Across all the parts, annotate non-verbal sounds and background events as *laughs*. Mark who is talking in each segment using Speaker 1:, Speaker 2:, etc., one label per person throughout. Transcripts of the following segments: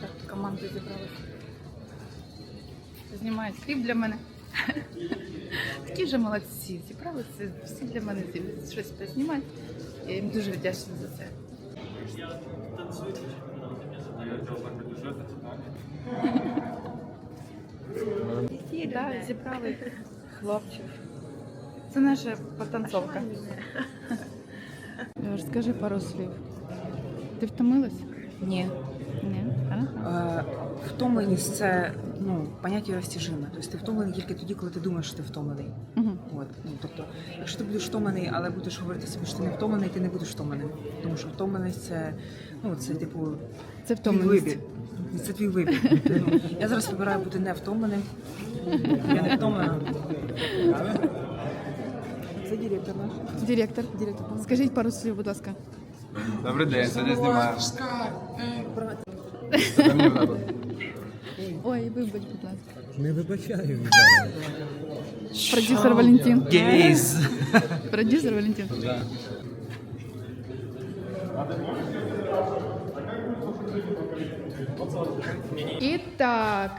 Speaker 1: Так команди зібралися. Знімають кліп для мене. Такі вже молодці. Зібралися всі для мене щось познімати. Я їм дуже вдячна за це. Всі, да, зібрали хлопців. Це наша потанцовка. Леш, скажи пару слів. Ти втомилась?
Speaker 2: Ні.
Speaker 1: Ні?
Speaker 2: Е, Втомленість це ну, поняття розтяжиме. Тобто ти втомлений тільки тоді, коли ти думаєш, що ти втомлений.
Speaker 1: Угу.
Speaker 2: От. Ну, тобто, якщо ти будеш втомлений, але будеш говорити собі, що ти не втомлений, ти не будеш втомленим. Тому що втомленість це, ну, це типу
Speaker 1: Це
Speaker 2: твій
Speaker 1: втомленість.
Speaker 2: вибір. Це твій вибір. Ну, я зараз вибираю бути не втомленим. Я не втомлена. Це директор наш.
Speaker 1: Директор. Директор. Скажіть пару слів, будь ласка.
Speaker 3: Добрий день, сьогодні знімаємо. Це мені треба.
Speaker 1: Ой, вибач, будь ласка.
Speaker 4: Не вибачаю.
Speaker 1: Продюсер Валентин.
Speaker 2: Гейс.
Speaker 1: Продюсер Валентин. І так,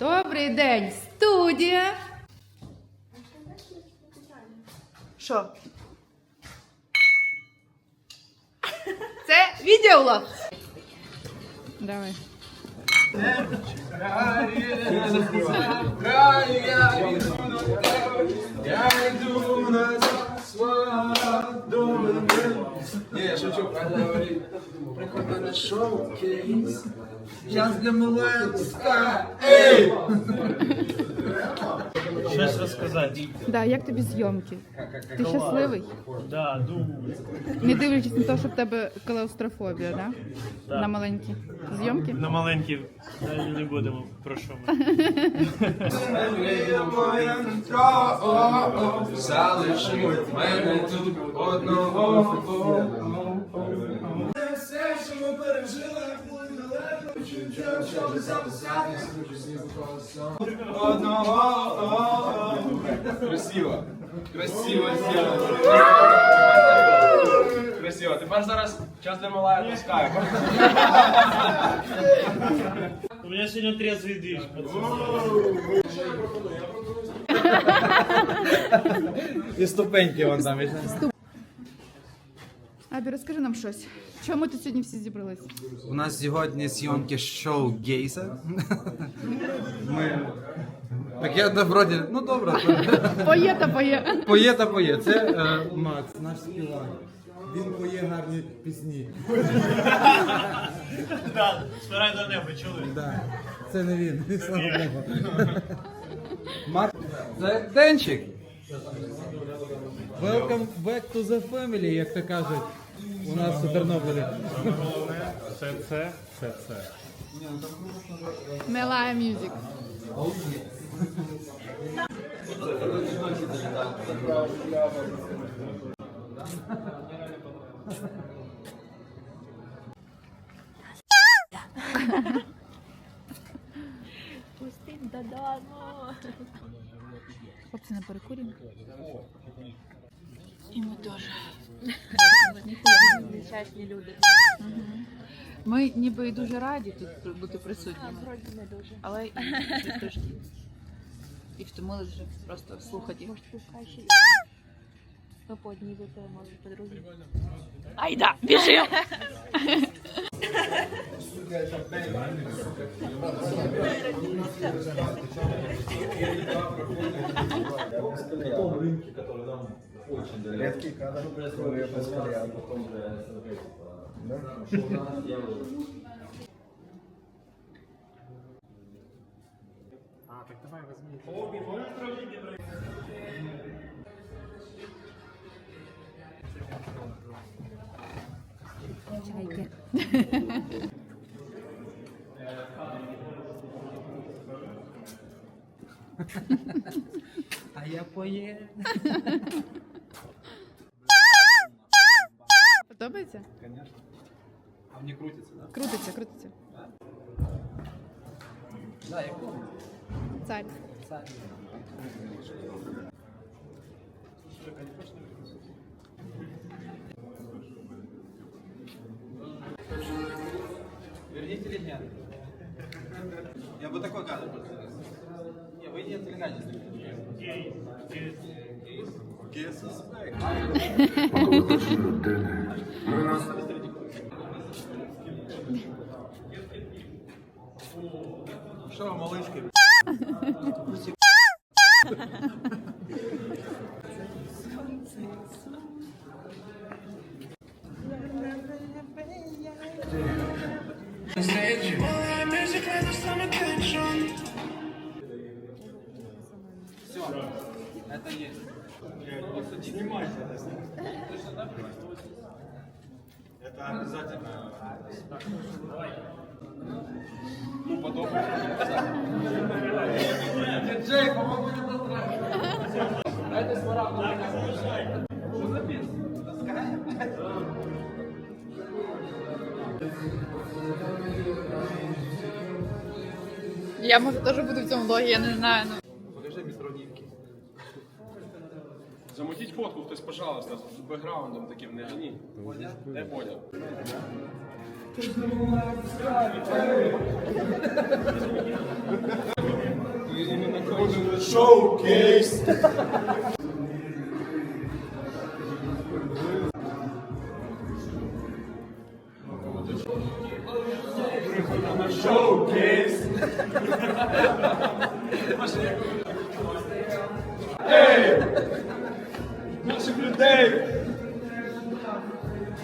Speaker 1: добрий день, студія. Що? Це відеолог. Давай.
Speaker 3: Я йду на Не, шучу, а Приходи на шоу кейс. Сейчас для малая Эй!
Speaker 5: Щось розказати.
Speaker 1: Да, як тобі зйомки? Ти щасливий?
Speaker 5: Да, думаю.
Speaker 1: Не дивлячись на те, що в тебе клаустрофобія, да?
Speaker 5: Так.
Speaker 1: На маленькі зйомки?
Speaker 5: На маленькі далі не будемо, про що ми.
Speaker 3: Залишить мене тут одного. Все, що ми пережили, як були далеко, щоб записати одного. Красиво, красиво зробили. Красиво. Тепер зараз час для малая пускаю.
Speaker 5: У мене сьогодні трезвий двіж, пацани.
Speaker 4: І ступеньки вон там.
Speaker 1: Абі, розкажи нам щось. Чому ти сьогодні всі зібрались?
Speaker 4: У нас сьогодні зйомки шоу Гейса. Ми... Так я да, вроді, ну добре,
Speaker 1: Поє та поє.
Speaker 4: поє та поє. Це е, Макс, наш співак. Він поє гарні пісні.
Speaker 5: Да, спирай до неба, чули?
Speaker 4: Да. Це не він, він слава Богу. Марк, це Денчик. Welcome back to the family, як то кажуть. У нас у Тернополі.
Speaker 5: Це це, це це.
Speaker 1: Мелая Мюзик.
Speaker 6: Пустить додому.
Speaker 1: Хлопці на перекурі. І ми теж.
Speaker 6: Нещасні люди.
Speaker 1: Ми ніби і дуже раді тут бути присутніми,
Speaker 6: Вроді не дуже.
Speaker 1: але і трошки. І втомились вже просто слухати.
Speaker 6: Може, тут краще. Ну, по одній випили, може, по другій.
Speaker 1: Айда, біжи!
Speaker 7: Редкий кадр, который постоянно.
Speaker 6: Чайки. *laughs*
Speaker 4: А я поє. *laughs*
Speaker 1: Подобається?
Speaker 3: Звісно. А мені крутиться, так?
Speaker 1: Крутиться, крутиться.
Speaker 3: Да, як крутиться.
Speaker 1: Царь.
Speaker 4: Царь. Верните ледня. Я бы такой кадр
Speaker 8: Гей. Гей.
Speaker 4: Що, малышки? Это есть. Снимайте это. Это обязательно. Ну, потом. Диджей, по-моему, не настраивай. Это Что записано?
Speaker 1: Я може теж буду в цьому влогі, я не знаю. Ну.
Speaker 7: Замутіть фотку хтось, пожалуйста, з бекграундом таким не жені. Не понял. Шоу-кейс! Шоу-кейс!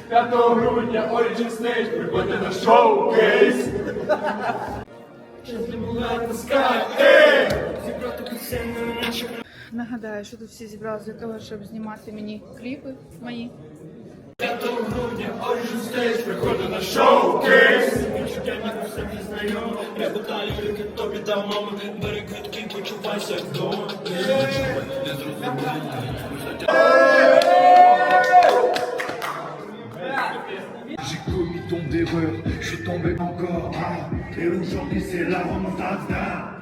Speaker 7: 5 грудня Origin Stage приходьте на шоу Кейс.
Speaker 1: Нагадаю, що тут всі зібралися для того, щоб знімати мені кліпи мої.
Speaker 7: 5 грудня Origin Stage приходьте на шоу Кейс. Я все питаю, яке тобі дав мама. Бери квитки, почувайся вдома. Не
Speaker 3: J'ai commis ton d'erreur, je suis tombé encore. Hein, et aujourd'hui, c'est la remontada.